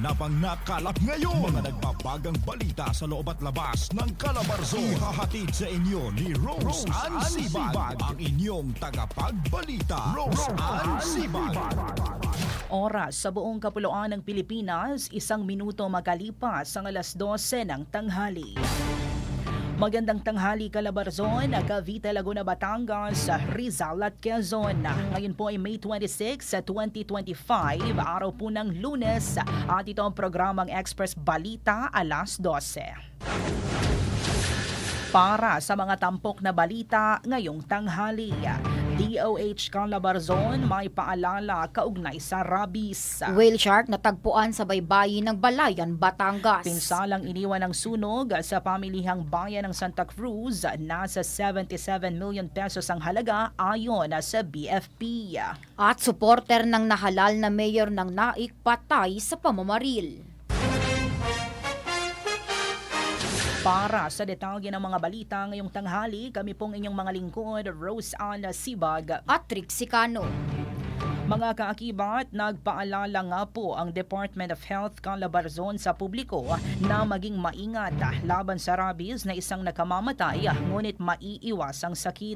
naganapang nakalap ngayon. Mga nagbabagang balita sa loob at labas ng Calabarzon. Ihahatid sa inyo ni Rose, Ann Sibag, ang inyong tagapagbalita. Rose Ann Sibag. Oras sa buong kapuluan ng Pilipinas, isang minuto makalipas ang alas 12 ng tanghali. Magandang tanghali Calabarzon, Cavite, Laguna, Batangas, Rizal at Quezon. Ngayon po ay May 26, 2025, araw po ng lunes at ito ang programang Express Balita alas 12 para sa mga tampok na balita ngayong tanghali. DOH Calabarzon may paalala kaugnay sa rabies. Whale shark natagpuan sa baybayin ng Balayan, Batangas. Pinsalang iniwan ng sunog sa pamilihang bayan ng Santa Cruz, nasa 77 million pesos ang halaga ayon sa BFP. At suporter ng nahalal na mayor ng Naik patay sa pamamaril. Para sa detalye ng mga balita ngayong tanghali, kami pong inyong mga lingkod, Rose Ann Sibag. At Trixicano. Mga kaakibat, nagpaalala nga po ang Department of Health Calabarzon sa publiko na maging maingat laban sa rabies na isang nakamamatay ngunit maiiwas ang sakit.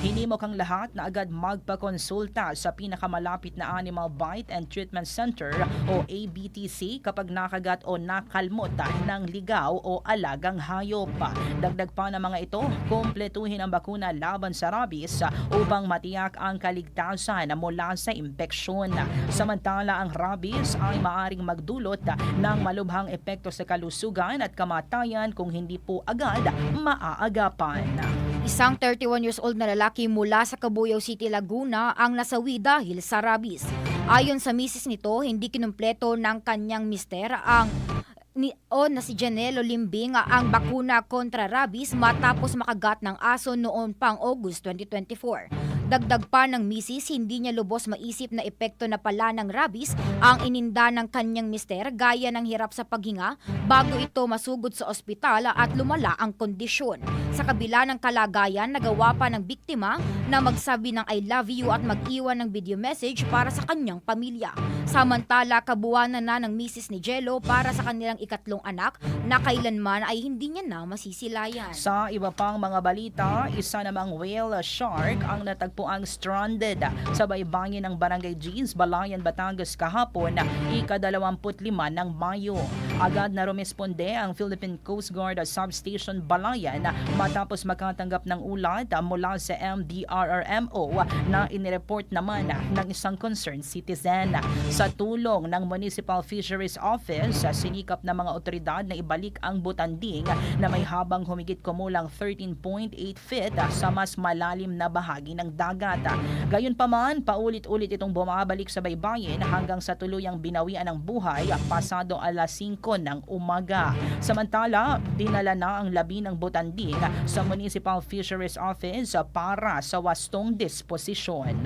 Hinimok ang lahat na agad magpakonsulta sa pinakamalapit na Animal Bite and Treatment Center o ABTC kapag nakagat o nakalmot ng ligaw o alagang hayop. Dagdag pa ng mga ito, kumpletuhin ang bakuna laban sa rabies upang matiyak ang kaligtasan mula sa impeksyon. Samantala, ang rabies ay maaring magdulot ng malubhang epekto sa kalusugan at kamatayan kung hindi po agad maaagapan. Isang 31 years old na lalaki mula sa Cabuyao City, Laguna ang nasawi dahil sa rabies. Ayon sa misis nito, hindi kinumpleto ng kanyang mister ang ni o na si Janelo Limbing ang bakuna kontra rabies matapos makagat ng aso noon pang August 2024. Dagdag pa ng misis, hindi niya lubos maisip na epekto na pala ng rabies ang ininda ng kanyang mister gaya ng hirap sa paghinga bago ito masugod sa ospital at lumala ang kondisyon. Sa kabila ng kalagayan, nagawa pa ng biktima na magsabi ng I love you at mag-iwan ng video message para sa kanyang pamilya. Samantala, kabuwanan na ng misis ni Jello para sa kanilang ikatlong anak na kailanman ay hindi niya na masisilayan. Sa iba pang mga balita, isa namang whale shark ang natagpuang stranded sa baybayin ng Barangay Jeans, Balayan, Batangas kahapon, ika-25 ng Mayo. Agad na rumesponde ang Philippine Coast Guard Substation Balayan matapos makatanggap ng ulat mula sa MDRRMO na inireport naman ng isang concerned citizen. Sa tulong ng Municipal Fisheries Office, sinikap ng mga otoridad na ibalik ang butanding na may habang humigit kumulang 13.8 feet sa mas malalim na bahagi ng dagat. Gayunpaman, paulit-ulit itong bumabalik sa baybayin hanggang sa tuluyang binawian ng buhay pasado alas 5 ng umaga. Samantala, dinala na ang labi ng butanding sa Municipal Fisheries Office para sa wastong disposisyon.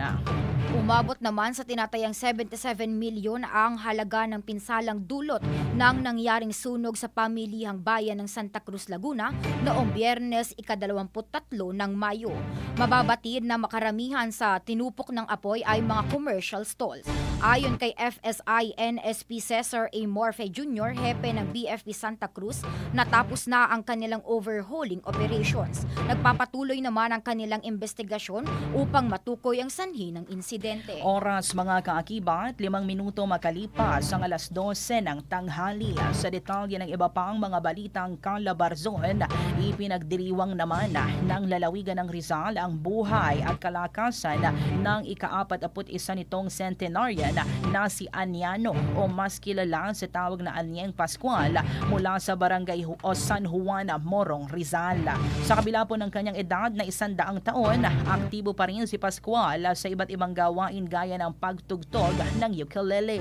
Umabot naman sa tinatayang 77 milyon ang halaga ng pinsalang dulot ng nangyaring sunog sa pamilihang bayan ng Santa Cruz, Laguna noong biyernes ika-23 ng Mayo. Mababatid na makaramihan sa tinupok ng apoy ay mga commercial stalls. Ayon kay FSI NSP Cesar A. Morfe Jr., hepe ng BFP Santa Cruz, natapos na ang kanilang overhauling operations. Nagpapatuloy naman ang kanilang investigasyon upang matukoy ang sanhi ng insidente. Oras mga kaakibat, limang minuto makalipas ang alas 12 ng tanghali. Sa detalye ng iba pang mga balitang Calabarzon, ipinagdiriwang naman ng lalawigan ng Rizal ang buhay at kalakasan ng ika-41 nitong centenarian na si Anyano o mas kilala sa tawag na Anyeng Pascual mula sa barangay o San Juan, Morong, Rizal. Sa kabila po ng kanyang edad na isandaang taon, aktibo pa rin si Pascual sa iba't ibang gawain gaya ng pagtugtog ng ukulele.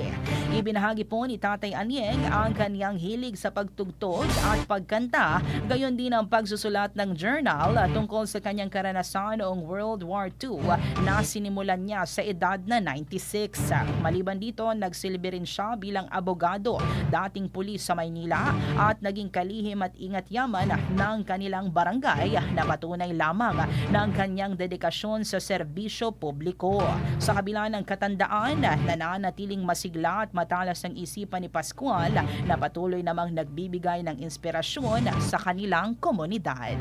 Ibinahagi po ni Tatay Anyeng ang kanyang hilig sa pagtugtog at pagkanta, gayon din ang pagsusulat ng journal tungkol sa kanyang karanasan noong World War II na sinimulan niya sa edad na 96. Maliban dito, nagsilbi rin siya bilang abogado, dating pulis sa Maynila at naging kalihim at ingat yaman ng kanilang barangay na patunay lamang ng kanyang dedikasyon sa serbisyo publiko. Sa kabila ng katandaan, nananatiling masigla at matalas ng isipan ni Pascual na patuloy namang nagbibigay ng inspirasyon sa kanilang komunidad.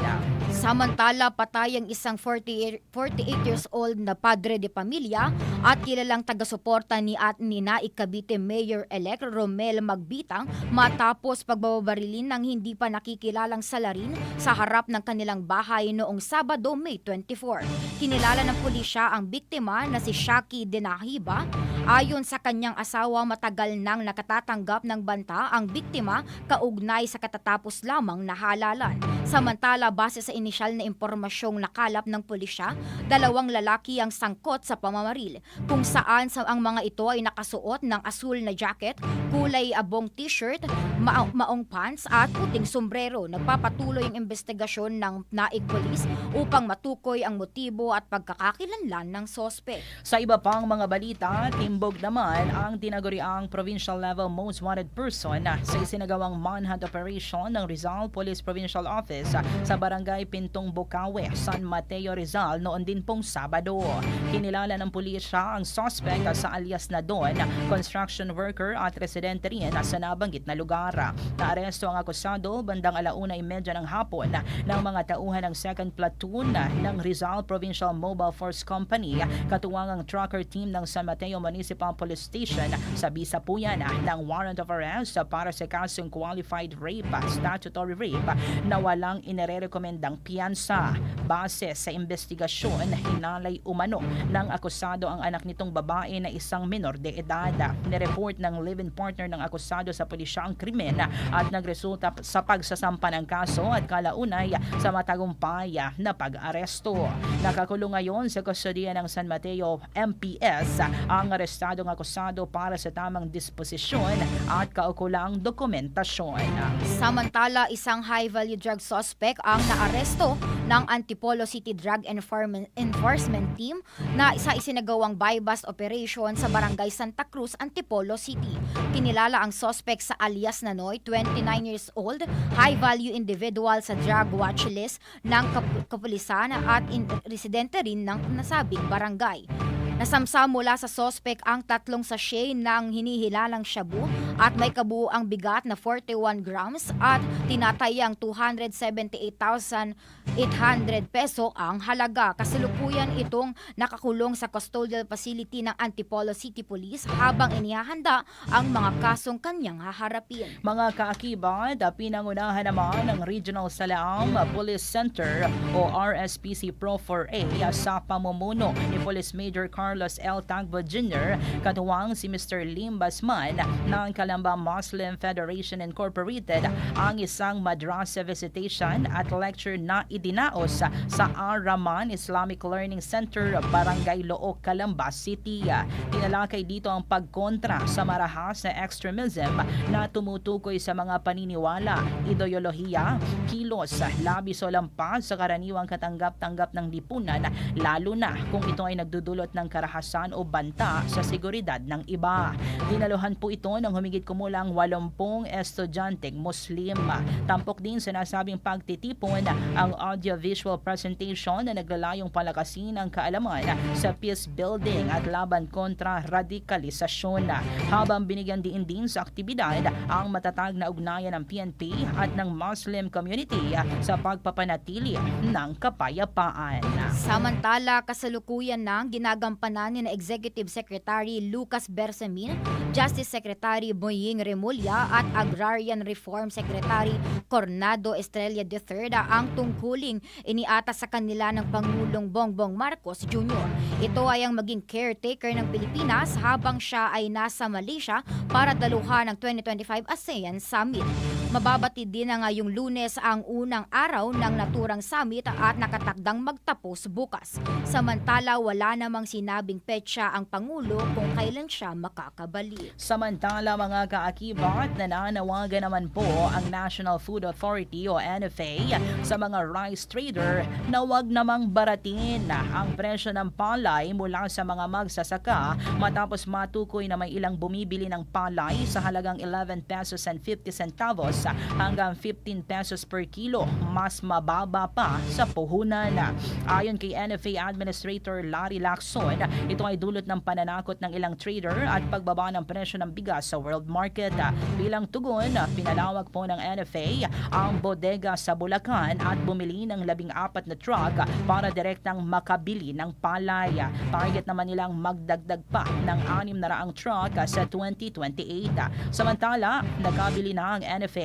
Samantala, patay ang isang 48, 48 years old na padre de pamilya at kilalang taga-suporta ni at ni Naik Cavite Mayor-elect Romel Magbitang matapos pagbabarilin ng hindi pa nakikilalang salarin sa harap ng kanilang bahay noong Sabado, May 24. Kinilala ng pulisya ang biktima na si Shaki Denahiba. Ayon sa kanyang asawa, matagal nang nakatatanggap ng banta ang biktima kaugnay sa katatapos lamang na halalan. Samantala, base sa inisyal na impormasyong nakalap ng pulisya, dalawang lalaki ang sangkot sa pamamaril, kung saan sa ang mga ito ay nakasuot ng asul na jacket, kulay abong t-shirt, ma- maong pants at puting sombrero. Nagpapatuloy ang investigasyon ng Naik Police upang matukoy ang motibo at pagkakakilanlan ng sospek. Sa iba pang mga balita, timbog naman ang tinaguriang provincial level most wanted person na sa isinagawang manhunt operation ng Rizal Police Provincial Office sa barangay Pintong Bukawe, San Mateo, Rizal noon din pong Sabado. Kinilala ng pulisya ang suspect sa alias na Don, construction worker at residente rin sa nabanggit na lugar. Naaresto ang akusado bandang alauna imedya ng hapon ng mga tauhan ng 2nd Platoon ng Rizal Provincial Mobile Force Company katuwang ang trucker team ng San Mateo Municipal Police Station sa bisa po yan ng warrant of arrest para sa kasong qualified rape, statutory rape na walang inirekomendang piyansa. Base sa investigasyon, hinalay umano ng akusado ang anak nitong babae na isang minor de edad. Nireport ng live-in partner ng akusado sa pulisya ang krimen at nagresulta sa pagsasampa ng kaso at kalaunay sa matagumpay na pag-aresto. Nakakulong ngayon sa kustodiya ng San Mateo MPS ang arestadong akusado para sa tamang disposisyon at kaukulang dokumentasyon. Samantala, isang high-value drug suspect ang naaresto ng Antipolo City Drug Enforcement Team na isa isinagawang buy-bust operation sa Barangay Santa Cruz, Antipolo City. Kinilala ang suspect sa alias Nanoy, 29 years old, high-value individual sa drug watch list ng kap- kapulisan at in- residente rin ng nasabing barangay. Nasamsam mula sa sospek ang tatlong sachet ng hinihilalang shabu at may kabuuang bigat na 41 grams at tinatayang 278,800 peso ang halaga. Kasalukuyan itong nakakulong sa custodial facility ng Antipolo City Police habang inihahanda ang mga kasong kanyang haharapin. Mga kaakibat, pinangunahan naman ng Regional Salaam Police Center o RSPC Pro 4A sa pamumuno ni Police Major Carlos L. Tagbo Jr. katuwang si Mr. Lim Basman ng Kalamba Muslim Federation Incorporated ang isang madrasa visitation at lecture na idinaos sa Araman Islamic Learning Center, Barangay Loo, Calamba City. Tinalakay dito ang pagkontra sa marahas na extremism na tumutukoy sa mga paniniwala, ideolohiya, kilos, labis o lampas sa karaniwang katanggap-tanggap ng lipunan, lalo na kung ito ay nagdudulot ng karahasan o banta sa seguridad ng iba. Dinaluhan po ito ng humigit kumulang 80 estudyanteng Muslim. Tampok din sa nasabing pagtitipon ang audiovisual presentation na naglalayong palakasin ang kaalaman sa peace building at laban kontra radikalisasyon. Habang binigyan din din sa aktibidad ang matatag na ugnayan ng PNP at ng Muslim community sa pagpapanatili ng kapayapaan. Samantala, kasalukuyan ng ginagampanan ni Executive Secretary Lucas Bersamin, Justice Secretary Boying Remulla at Agrarian Reform Secretary Cornado Estrella III ang tungkuling iniata sa kanila ng Pangulong Bongbong Marcos Jr. Ito ay ang maging caretaker ng Pilipinas habang siya ay nasa Malaysia para daluhan ng 2025 ASEAN Summit. Mababatid din na ngayong lunes ang unang araw ng naturang summit at nakatakdang magtapos bukas. Samantala, wala namang sinabing petsa ang Pangulo kung kailan siya makakabalik. Samantala mga kaakibat, nananawagan naman po ang National Food Authority o NFA sa mga rice trader na wag namang baratin ang presyo ng palay mula sa mga magsasaka matapos matukoy na may ilang bumibili ng palay sa halagang 11 pesos and 50 centavos hanggang 15 pesos per kilo, mas mababa pa sa puhunan. Ayon kay NFA Administrator Larry Lacson, ito ay dulot ng pananakot ng ilang trader at pagbaba ng presyo ng bigas sa world market. Bilang tugon, pinalawak po ng NFA ang bodega sa Bulacan at bumili ng labing apat na truck para direktang makabili ng palay. Target naman nilang magdagdag pa ng anim na raang truck sa 2028. Samantala, nakabili na ang NFA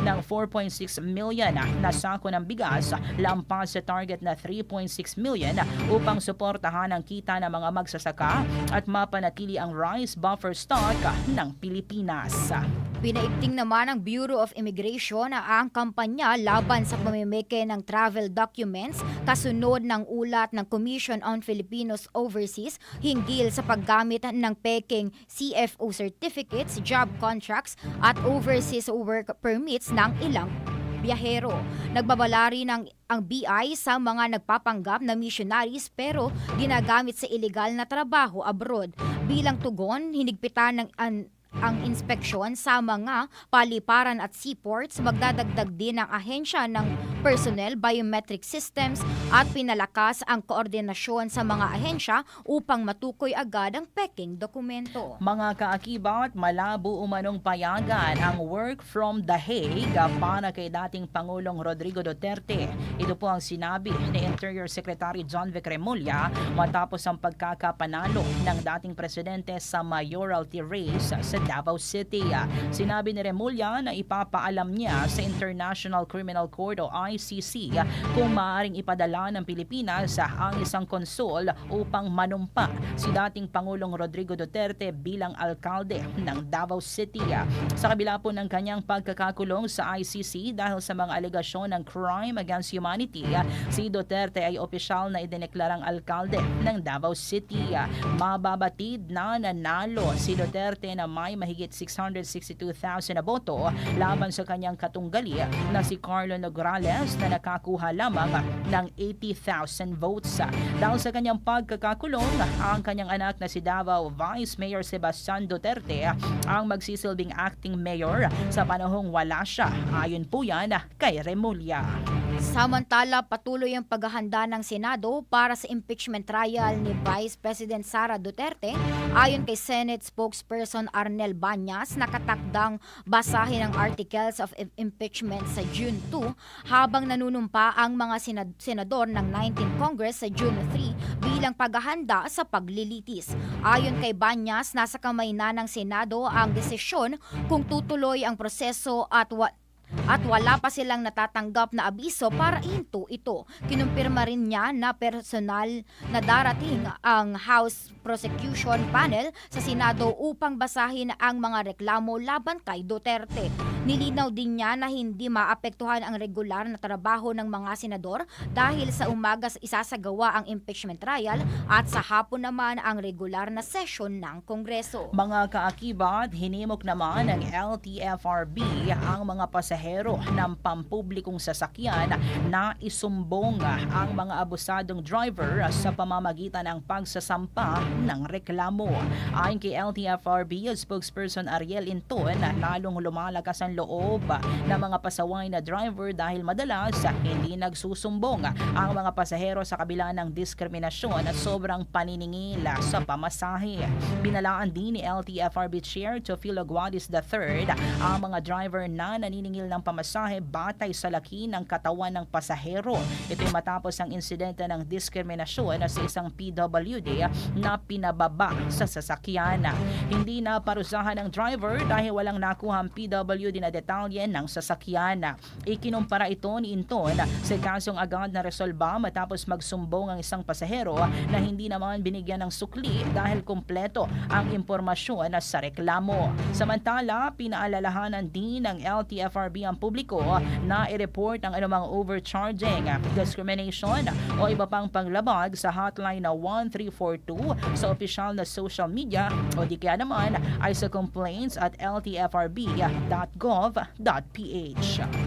ng 4.6 million na sako ng bigas lampas sa target na 3.6 million upang suportahan ang kita ng mga magsasaka at mapanatili ang rice buffer stock ng Pilipinas. Pinaigting naman ng Bureau of Immigration na ang kampanya laban sa pamimeke ng travel documents kasunod ng ulat ng Commission on Filipinos Overseas hinggil sa paggamit ng peking CFO certificates, job contracts at overseas work permits ng ilang biyahero. Nagbabala rin ang, ang BI sa mga nagpapanggap na missionaries pero ginagamit sa illegal na trabaho abroad. Bilang tugon, hinigpitan ng an, ang inspeksyon sa mga paliparan at seaports, magdadagdag din ang ahensya ng personnel, biometric systems at pinalakas ang koordinasyon sa mga ahensya upang matukoy agad ang peking dokumento. Mga kaakibat, malabo umanong payagan ang work from The Hague para kay dating Pangulong Rodrigo Duterte. Ito po ang sinabi ni Interior Secretary John Vic Remulla matapos ang pagkakapanalo ng dating presidente sa mayoralty race sa Davao City. Sinabi ni Remulla na ipapaalam niya sa International Criminal Court o ICC kung maaaring ipadala ng Pilipinas ang isang konsul upang manumpa si dating Pangulong Rodrigo Duterte bilang alkalde ng Davao City. Sa kabila po ng kanyang pagkakakulong sa ICC dahil sa mga alegasyon ng crime against humanity, si Duterte ay opisyal na idineklarang alkalde ng Davao City. Mababatid na nanalo si Duterte na may mahigit 662,000 na boto laban sa kanyang katunggali na si Carlo Nograles na nakakuha lamang ng 80,000 votes. Dahil sa kanyang pagkakakulong, ang kanyang anak na si Davao Vice Mayor Sebastian Duterte ang magsisilbing acting mayor sa panahong wala siya. Ayon po yan kay Remulla. Samantala, patuloy ang paghahanda ng Senado para sa impeachment trial ni Vice President Sara Duterte. Ayon kay Senate spokesperson Arnel Banyas, nakatakdang basahin ang articles of im- impeachment sa June 2 habang nanunumpa ang mga senad- senador ng 19th Congress sa June 3 bilang paghahanda sa paglilitis. Ayon kay Banyas, nasa kamay na ng Senado ang desisyon kung tutuloy ang proseso at wa- at wala pa silang natatanggap na abiso para into ito. Kinumpirma rin niya na personal na darating ang House Prosecution Panel sa Senado upang basahin ang mga reklamo laban kay Duterte. Nilinaw din niya na hindi maapektuhan ang regular na trabaho ng mga senador dahil sa umaga isasagawa ang impeachment trial at sa hapon naman ang regular na session ng Kongreso. Mga kaakibat, hinimok naman ng LTFRB ang mga pasahero ng pampublikong sasakyan na isumbong ang mga abusadong driver sa pamamagitan ng pagsasampa ng reklamo. Ayon kay LTFRB, spokesperson Ariel Inton, lalong lumalakas ang loob ng mga pasaway na driver dahil madalas hindi nagsusumbong ang mga pasahero sa kabila ng diskriminasyon at sobrang paniningil sa pamasahe. Binalaan din ni LTFRB Chair Teofilo Guadis III ang mga driver na naniningil ng pamasahe batay sa laki ng katawan ng pasahero. Ito'y matapos ang insidente ng diskriminasyon sa isang PWD na pinababa sa sasakyan. Hindi na parusahan ng driver dahil walang nakuhang PWD na detalye ng sasakyan. Ikinumpara ito ni Inton sa kasong agad na resolba matapos magsumbong ang isang pasahero na hindi naman binigyan ng sukli dahil kumpleto ang impormasyon sa reklamo. Samantala, pinaalalahanan din ng LTFRB ang publiko na i-report ang anumang overcharging, discrimination o iba pang panglabag sa hotline na 1342 sa opisyal na social media o di kaya naman ay sa complaints at ltfrb.gov.ph.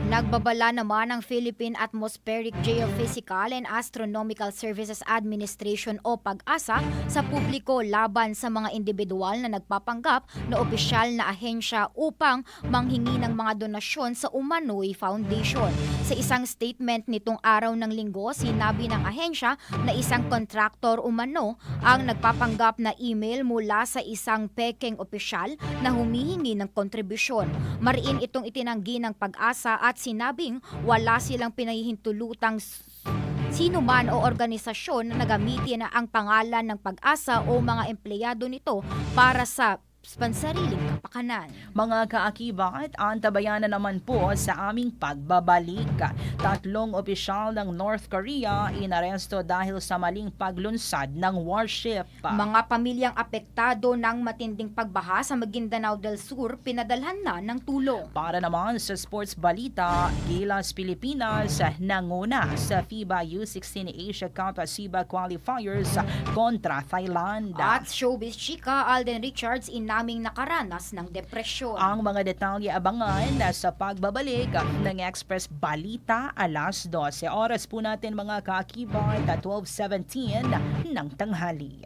Nagbabala naman ang Philippine Atmospheric Geophysical and Astronomical Services Administration o PAG-ASA sa publiko laban sa mga individual na nagpapanggap na opisyal na ahensya upang manghingi ng mga donasyon sa sa Umanoy Foundation. Sa isang statement nitong araw ng linggo, sinabi ng ahensya na isang kontraktor umano ang nagpapanggap na email mula sa isang pekeng opisyal na humihingi ng kontribusyon. Mariin itong itinanggi ng pag-asa at sinabing wala silang pinahihintulutang sino man o organisasyon na nagamitin ang pangalan ng pag-asa o mga empleyado nito para sa pansariling kapakanan. Mga kaakibat, antabayan na naman po sa aming pagbabalik. Tatlong opisyal ng North Korea inaresto dahil sa maling paglunsad ng warship. Mga pamilyang apektado ng matinding pagbaha sa Maguindanao del Sur pinadalhan na ng tulong. Para naman sa sports balita, Gilas Pilipinas nanguna sa FIBA U16 Asia Cup SIBA qualifiers kontra Thailand. At showbiz chika Alden Richards inaming nakaranas ng depresyon. Ang mga detalye abangan sa pagbabalik ng Express Balita alas 12. Oras po natin mga kakibat at 12.17 ng tanghali.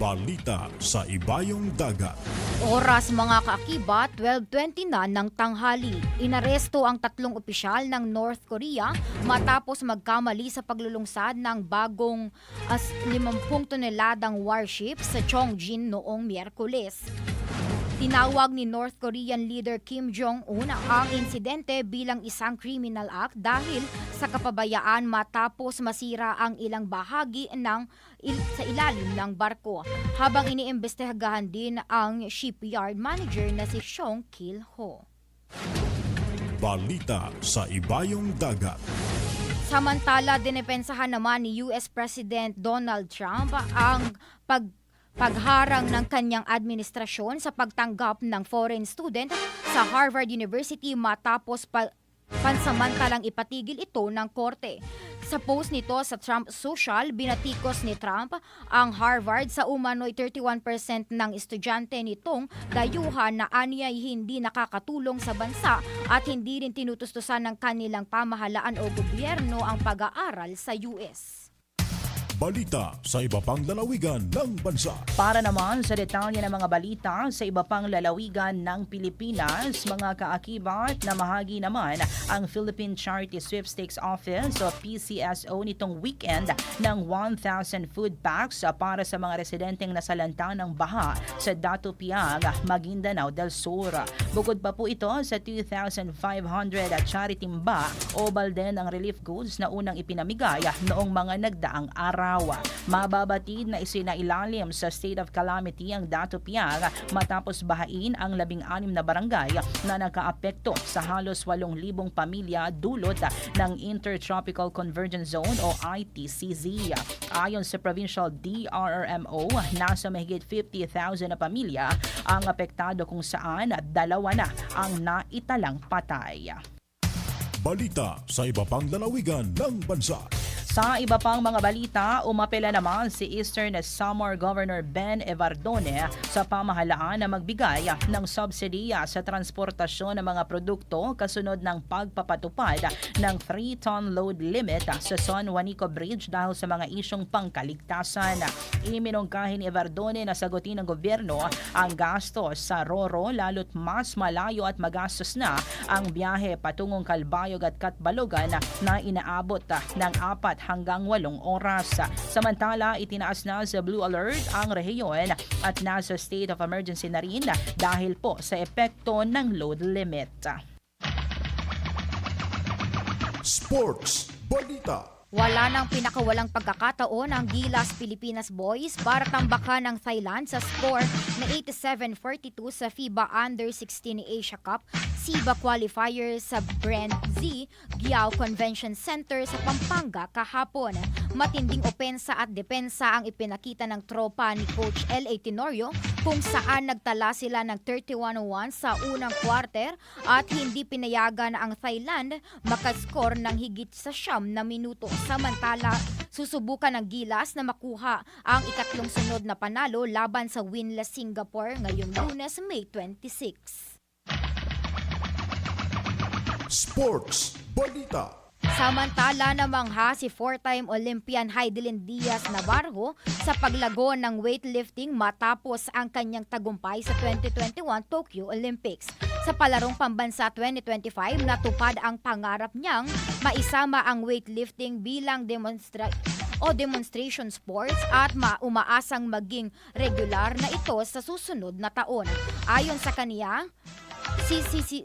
Balita sa Ibayong Dagat. Oras mga kaakibat, 12.20 na ng tanghali. Inaresto ang tatlong opisyal ng North Korea matapos magkamali sa paglulungsad ng bagong as 50 toneladang warship sa Chongjin noong Miyerkules. Tinawag ni North Korean leader Kim Jong-un ang insidente bilang isang criminal act dahil sa kapabayaan matapos masira ang ilang bahagi ng il- sa ilalim ng barko. Habang iniimbestigahan din ang shipyard manager na si Song Kil-ho. Balita sa Ibayong Dagat. Samantala, dinepensahan naman ni US President Donald Trump ang pag pagharang ng kanyang administrasyon sa pagtanggap ng foreign student sa Harvard University matapos pa- pansamantalang ipatigil ito ng korte. Sa post nito sa Trump Social, binatikos ni Trump ang Harvard sa umano'y 31% ng estudyante nitong dayuhan na aniyay hindi nakakatulong sa bansa at hindi rin tinutustusan ng kanilang pamahalaan o gobyerno ang pag-aaral sa US. Balita sa iba pang lalawigan ng bansa. Para naman sa detalye ng mga balita sa iba pang lalawigan ng Pilipinas, mga kaakibat na mahagi naman ang Philippine Charity Sweepstakes Office o PCSO nitong weekend ng 1,000 food packs para sa mga residenteng nasalanta ng baha sa Dato Piang, Maguindanao del Sur. Bukod pa po ito sa 2,500 charity mba o balde ng relief goods na unang ipinamigay noong mga nagdaang araw. Araw. Mababatid na isinailalim sa state of calamity ang Dato Piang matapos bahain ang labing anim na barangay na nakaapekto sa halos 8,000 pamilya dulot ng Intertropical Convergence Zone o ITCZ. Ayon sa Provincial DRRMO, nasa mahigit 50,000 na pamilya ang apektado kung saan dalawa na ang naitalang patay. Balita sa iba pang lalawigan ng bansa. Sa iba pang mga balita, umapela naman si Eastern Samar Governor Ben Evardone sa pamahalaan na magbigay ng subsidiya sa transportasyon ng mga produkto kasunod ng pagpapatupad ng 3-ton load limit sa San Juanico Bridge dahil sa mga isyong pangkaligtasan. Iminungkahi ni Evardone na sagutin ng gobyerno ang gasto sa Roro lalo't mas malayo at magastos na ang biyahe patungong Kalbayog at Katbalogan na inaabot ng apat hanggang walong oras. Samantala, itinaas na sa Blue Alert ang rehiyon at nasa state of emergency na rin dahil po sa epekto ng load limit. Sports Balita. Wala nang pinakawalang pagkakataon ang Gilas Pilipinas Boys para tambakan ang Thailand sa score na 87-42 sa FIBA Under-16 Asia Cup SIBA qualifier sa Brand Z Giao Convention Center sa Pampanga kahapon. Matinding opensa at depensa ang ipinakita ng tropa ni Coach L.A. Tenorio kung saan nagtala sila ng 31-1 sa unang quarter at hindi pinayagan ang Thailand makascore ng higit sa siyam na minuto. Samantala, susubukan ng Gilas na makuha ang ikatlong sunod na panalo laban sa winless Singapore ngayong lunes, May 26. Sports Balita. Samantala namang ha si four-time Olympian Heidelin Diaz Navarro sa paglago ng weightlifting matapos ang kanyang tagumpay sa 2021 Tokyo Olympics. Sa palarong pambansa 2025, natupad ang pangarap niyang maisama ang weightlifting bilang demonstra o demonstration sports at ma umaasang maging regular na ito sa susunod na taon. Ayon sa kaniya, si, si, si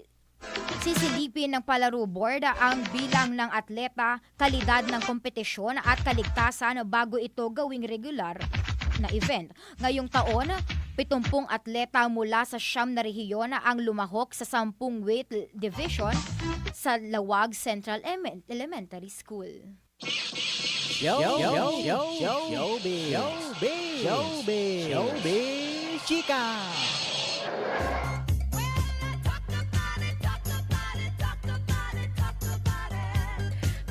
Sisilipin ng palaro board ang bilang ng atleta, kalidad ng kompetisyon at kaligtasan bago ito gawing regular na event. Ngayong taon, 70 atleta mula sa siyam na rehiyon ang lumahok sa 10 weight division sa Lawag Central Emen- Elementary School. Yo, yo, yo, yo, yo, showbiz, showbiz, showbiz, showbiz, chika.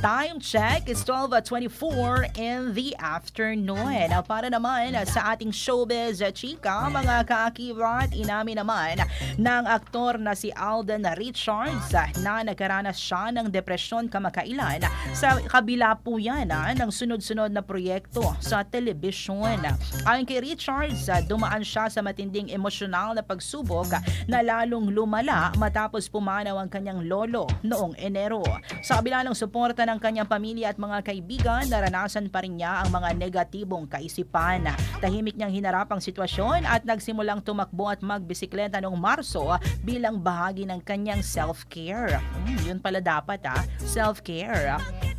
Time check is 12.24 in the afternoon. Para naman sa ating showbiz ah, chika, mga kaakibat, inamin naman ng aktor na si Alden Richards ah, na nagkaranas siya ng depresyon kamakailan sa kabila po yan ah, ng sunod-sunod na proyekto sa telebisyon. Ayon kay Richards, ah, dumaan siya sa matinding emosyonal na pagsubok na lalong lumala matapos pumanaw ang kanyang lolo noong Enero. Sa kabila ng suporta ng kanyang pamilya at mga kaibigan, naranasan pa rin niya ang mga negatibong kaisipan. Tahimik niyang hinarap ang sitwasyon at nagsimulang tumakbo at magbisikleta noong Marso bilang bahagi ng kanyang self-care. Hmm, yun pala dapat ah, self-care.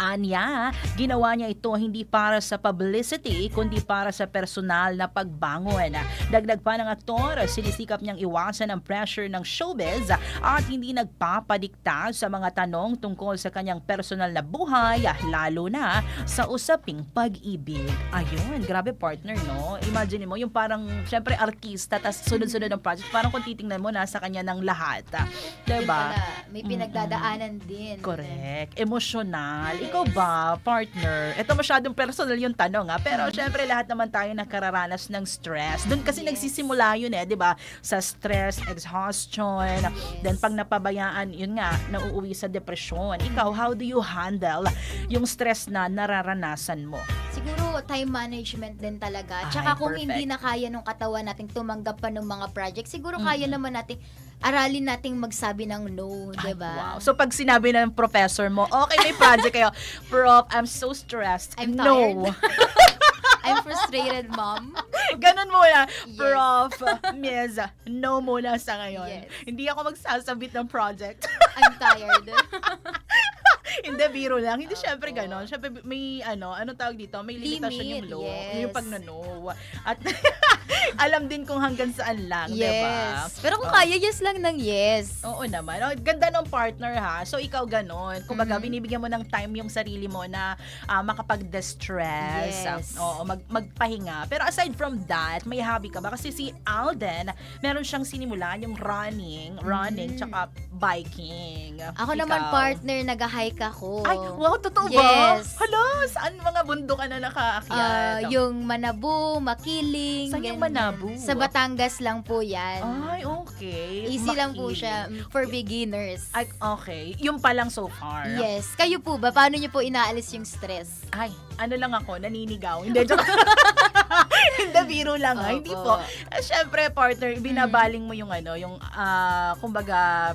Anya, ginawa niya ito hindi para sa publicity, kundi para sa personal na pagbangon. Dagdag pa ng aktor, sinisikap niyang iwasan ang pressure ng showbiz at hindi nagpapadikta sa mga tanong tungkol sa kanyang personal na buhay, lalo na sa usaping pag-ibig. Ayun, grabe partner, no? Imagine mo, yung parang, syempre, artista, tas sunod-sunod ng project, parang kung titingnan mo, nasa kanya ng lahat. Diba? pala, may pinagdadaanan din. Correct. Emotional. Ikaw ba, partner? Ito masyadong personal yung tanong ha. Pero syempre lahat naman tayo nakararanas ng stress. Doon kasi Yes. nagsisimula yun eh, di ba? Sa stress, exhaustion. Then pag napabayaan, yun nga, nauuwi sa depression. Ikaw, how do you handle yung stress na nararanasan mo? Siguro time management din talaga. Ay, Tsaka kung perfect. hindi na kaya nung katawan nating tumanggap pa ng mga project, siguro Mm-mm. kaya naman nating aralin nating magsabi ng no, 'di ba? wow. So pag sinabi ng professor mo, okay, may project kayo. Prof, I'm so stressed. I'm no. tired. I'm frustrated, mom. Ganun muna. Yes. Prof, Miss, no muna sa ngayon. Yes. Hindi ako magsasabit ng project. I'm tired. Hindi, biro lang. Hindi syempre ganon. Syempre may ano, ano tawag dito? May limitasyon yung Limit, law. yes. Yung pag no. At alam din kung hanggang saan lang, di ba? Yes. Pero kung Oh. kaya, yes lang ng yes. Oo naman. Oh, ganda ng partner ha. So ikaw ganon. Kumbaga Mhm. binibigyan mo ng time yung sarili mo na ah, makapag-distress. Yes. Ah, oo, mag magpahinga. Pero aside from that, may hobby ka ba? Kasi si Alden, meron siyang sinimulan yung running, running, Mhm. tsaka biking. Ako Ikaw? naman partner, nag-hike ako. Ay, wow, totoo ba? Yes. Hala, saan mga bundok ka na Ah, nakaakyat? yung Manabu, Makiling. Saan yung. Manabu? Sa Batangas lang po yan. Ay, okay. Easy lang po Makiling. siya mm, for beginners. Ay, okay. Yung pa lang so far. Yes. Kayo po ba? Paano niyo po inaalis yung stress? Ay, ano lang ako, naninigaw. Hindi, joke. Hindi, biro lang. ha? Hindi Opo. po. Eh, Siyempre, partner, binabaling mo yung ano, yung, ah, kumbaga,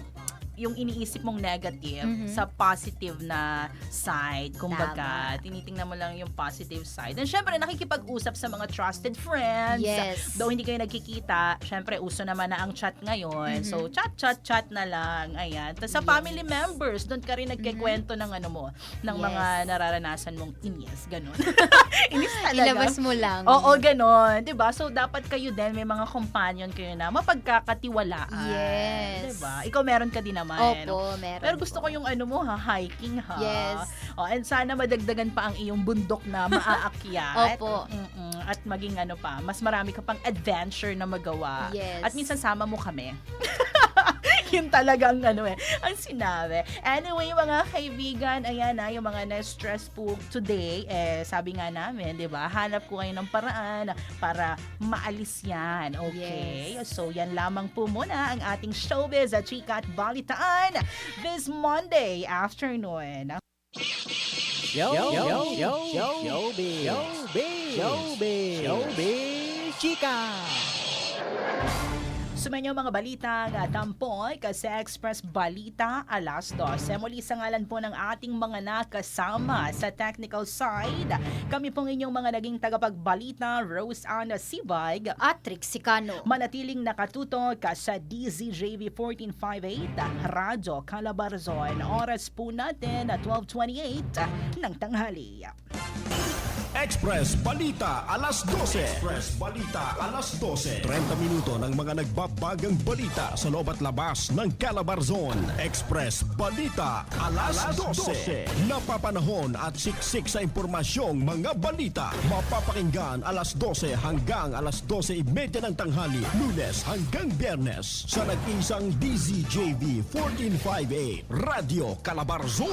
yung iniisip mong negative Mhm. sa positive na side. Kumbaga, tinitingnan mo lang yung positive side. And syempre, nakikipag-usap sa mga trusted friends. Yes. Though hindi kayo nagkikita, syempre, uso naman na ang chat ngayon. Mhm. So, chat, chat, chat na lang. Ayan. Tapos sa Yes. family members, doon ka rin nagkikwento ng ano mo, ng Yes. mga nararanasan mong inis. Ganun. inis talaga. Ilabas mo lang. Oo, ganon. 'Di ba So, dapat kayo din, may mga companion kayo na mapagkakatiwalaan. Yes. ba Ikaw meron ka din naman. Opo, meron Pero gusto po. ko yung ano mo ha, hiking ha. Yes. Oh, and sana madagdagan pa ang iyong bundok na maaakyat. Opo. Mm-mm. At maging ano pa, mas marami ka pang adventure na magawa. Yes. At minsan sama mo kami. yun talagang ano eh, ang sinabi. Anyway, mga kaibigan, ayan na, yung mga na-stress po today, eh, sabi nga namin, di ba, hanap ko kayo ng paraan para maalis yan. Okay? So, yan lamang po muna ang ating showbiz at chika at balitaan this Monday afternoon. Yo, yo, yo, yo, showbiz. Showbiz. Showbiz. Showbiz. Chika. Sumenyo mga balita nga tampoy kasi Express Balita alas 12. Muli sa ngalan po ng ating mga nakasama sa technical side. Kami pong inyong mga naging tagapagbalita, Rose Anna Sibag, At Trixicano. manatiling nakatutok ka sa DZJV 1458, Radyo Calabarzon. Oras po natin at 12.28 ng tanghali. Express Balita alas 12. Express Balita alas 12. 30 minuto ng mga nagbabagang balita sa loob at labas ng Calabarzon. Express Balita alas 12. Napapanahon at siksik sa impormasyong mga balita. Mapapakinggan alas 12 hanggang alas 12.30 ng tanghali. Lunes hanggang Biyernes sa nag-isang DZJV 1458 Radio Calabarzon.